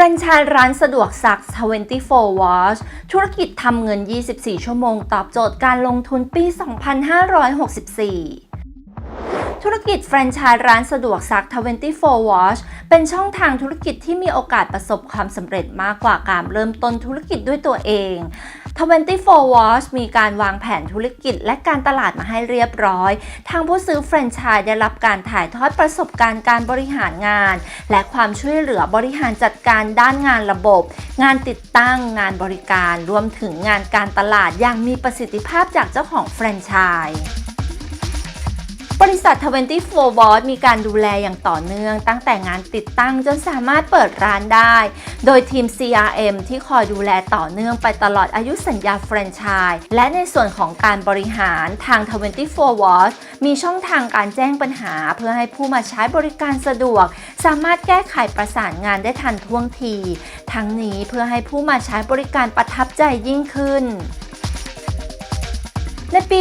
รนไชส์ร้านสะดวกซัก 24 Watch ธุรกิจทำเงิน 24 ชั่วโมง ตอบโจทย์การลงทุนปี 2564ธุรกิจแฟรนไชส์ร้านสะดวกซัก 24 Watch เป็นช่องทางธุรกิจที่มีโอกาสประสบความสำเร็จมากกว่าการเริ่มต้นธุรกิจด้วยตัวเอง 24 Watch มีการวางแผนธุรกิจและการตลาดมาให้เรียบร้อย ทางผู้ซื้อแฟรนไชส์ได้รับการถ่ายทอดประสบการณ์การบริหารงาน และความช่วยเหลือบริหารจัดการด้านงานระบบ งานติดตั้งงานบริการรวมถึงงานการตลาดอย่างมีประสิทธิภาพจากเจ้าของแฟรนไชส์ ริษัท 24 Watt มีการดูแลอย่างต่อเนื่อง ตั้งแต่งานติดตั้งจนสามารถเปิดร้านได้ โดยทีม CRM ที่คอยดูแลต่อเนื่องไปตลอดอายุสัญญาแฟรนไชส์และในส่วนของการบริหารทาง 24 Watt มีช่องทางการแจ้งปัญหา เพื่อให้ผู้มาใช้บริการสะดวก สามารถแก้ไขประสานงานได้ทันท่วงที ทั้งนี้เพื่อให้ผู้มาใช้บริการประทับใจยิ่งขึ้น ในปี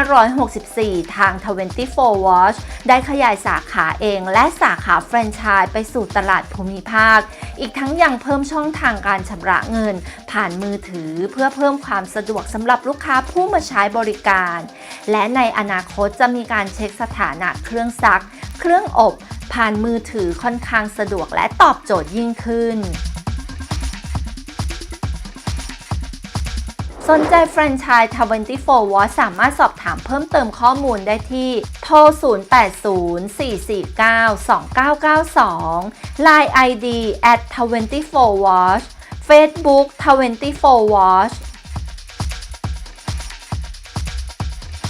2564 ทาง 24 Watch ได้ขยายสาขาเองและสาขาแฟรนไชส์ไปสู่ตลาดภูมิภาค อีกทั้งยังเพิ่มช่องทางการชำระเงิน ผ่านมือถือเพื่อเพิ่มความสะดวกสำหรับลูกค้าผู้มาใช้บริการ และในอนาคตจะมีการเช็คสถานะเครื่องซัก เครื่องอบ ผ่านมือถือค่อนข้างสะดวกและตอบโจทย์ยิ่งขึ้น สนใจแฟรนไชส์24 Watt สามารถสอบถามเพิ่มเติมข้อมูลได้ที่ โทร 0804492992 Line ID at 24 Watch Facebook 24 Watch